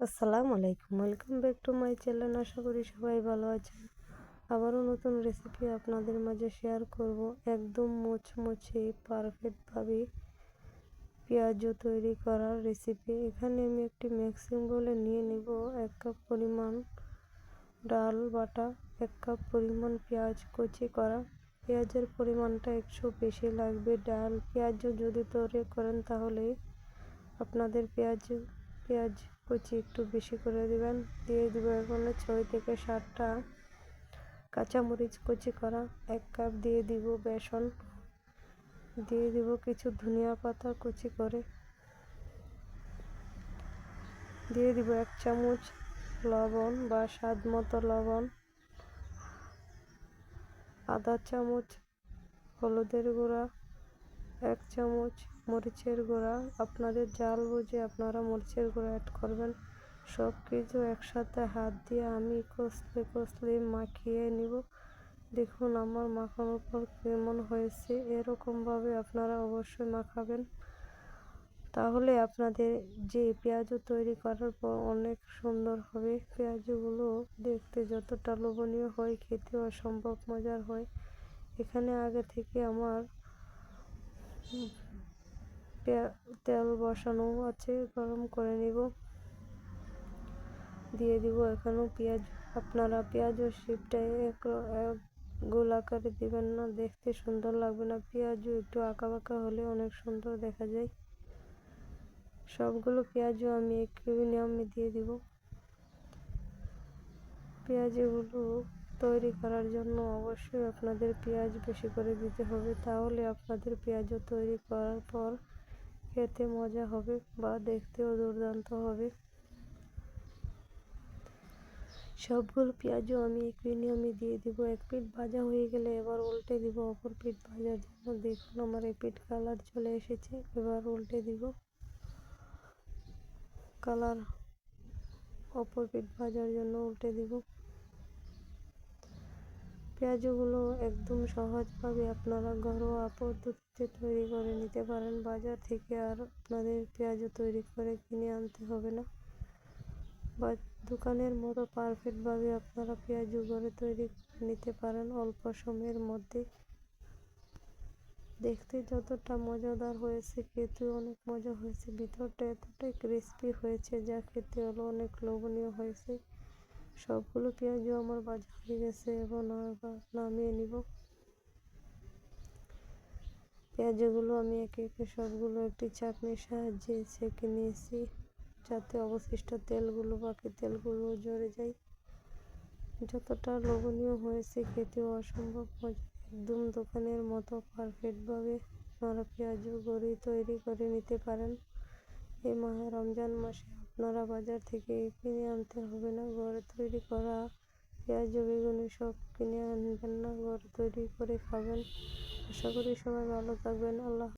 আসসালামু আলাইকুম। Welcome back to my channel আশা করি সবাই ভালো আছেন। আবারও নতুন রেসিপি আপনাদের মাঝে শেয়ার করব। একদম মোচমোচে পারফেক্টভাবে পেঁয়াজও তৈরি করার রেসিপি এখানে আমি একটি ম্যাক্সিম বলে নিয়ে নেব। এক কাপ পরিমাণ ডাল বাটা, এক কাপ পরিমাণ পেঁয়াজ কুচি করা। পেঁয়াজের পরিমাণটা একটু বেশি লাগবে। ডাল, পেঁয়াজও যদি তৈরি করেন তাহলে আপনাদের পেঁয়াজ পেঁয়াজ কুচি একটু বেশি করে দিবেন। দিয়ে দিব এখানে ছয় থেকে সাতটা কাঁচামরিচ কুচি করা। এক কাপ দিয়ে দিব বেসন। দিয়ে দিব কিছু ধনিয়া পাতা কুচি করে। দিয়ে দিব এক চামচ লবণ বা স্বাদ মতো লবণ। আধা চামচ হলুদের গুঁড়া। এক চামচ মরিচের গুঁড়া। আপনাদের জাল বুঝে আপনারা মরিচের গুঁড়া অ্যাড করবেন। সব কিছু একসাথে হাত দিয়ে আমি কষলে কষলে মাখিয়ে নিব। দেখুন আমার মাখানোর পর কেমন হয়েছে। এরকমভাবে আপনারা অবশ্যই মাখাবেন। তাহলে আপনাদের যে পেঁয়াজু তৈরি করার পর অনেক সুন্দর হবে। পেঁয়াজগুলো দেখতে যতটা লোভনীয় হয় খেতে অসম্ভব মজার হয়। এখানে আগে থেকে আমার তেল বসানো আছে, গরম করে নিব। দিয়ে দিব এখানেও পেঁয়াজ। আপনারা পেঁয়াজ ও শিপটা এক গোল আকারে দিবেন না, দেখতে সুন্দর লাগবে না। পেঁয়াজও একটু আঁকা বাঁকা হলে অনেক সুন্দর দেখা যায়। সবগুলো পেঁয়াজও আমি একই নিয়মে দিয়ে দিব। পেঁয়াজগুলো তৈরি করার জন্য অবশ্যই আপনাদের পেঁয়াজ বেশি করে দিতে হবে। তাহলে আপনাদের পেঁয়াজও তৈরি করার পর খেতে মজা হবে বা দেখতেও দুর্দান্ত হবে। সবগুলো পেঁয়াজও আমি একই নিয়মে দিয়ে দিব। এক পিঠ ভাজা হয়ে গেলে এবার উল্টে দিব অপর পিঠ ভাজার জন্য। দেখুন আমার এই পিঠ কালার চলে এসেছে, এবার উল্টে দিব কালার। অপর পিঠ ভাজার জন্য উল্টে দিব। পেঁয়াজগুলো একদম সহজভাবে আপনারা ঘরোয়া পদ্ধতিতে তৈরি করে নিতে পারেন। বাজার থেকে আর আপনাদের পেঁয়াজও তৈরি করে কিনে আনতে হবে না। বা দোকানের মতো পারফেক্টভাবে আপনারা পেঁয়াজও ঘরে তৈরি নিতে পারেন অল্প সময়ের মধ্যে। দেখতে যতটা মজাদার হয়েছে, খেতে অনেক মজা হয়েছে, ভিতরটা এতটাই ক্রিস্পি হয়েছে, যা খেতে হলো অনেক লোভনীয় হয়েছে। সবগুলো পেঁয়াজও আমার ভাজা হয়ে গেছে এবং নামিয়ে নিব। পেঁয়াজগুলো আমি একে একে সবগুলো একটি চাটনির সাহায্যে ছেঁকে নিয়েছি, যাতে অবশিষ্ট তেলগুলো, বাকি তেলগুলো জড়ে যায়। যতটা লোভনীয় হয়েছে খেতেও অসম্ভব একদম দোকানের মতো পারফেক্টভাবে আপনারা পেঁয়াজও গড়ি তৈরি করে নিতে পারেন। এই মাহে রমজান মাসে আপনারা বাজার থেকে কিনে আনতে হবে না। ঘরে তৈরি করা, পেঁয়াজ, বেগুনি সব কিনে আনবেন না। ঘরে তৈরি করে খাবেন। আশা করি সবাই ভালো থাকবেন। আল্লাহ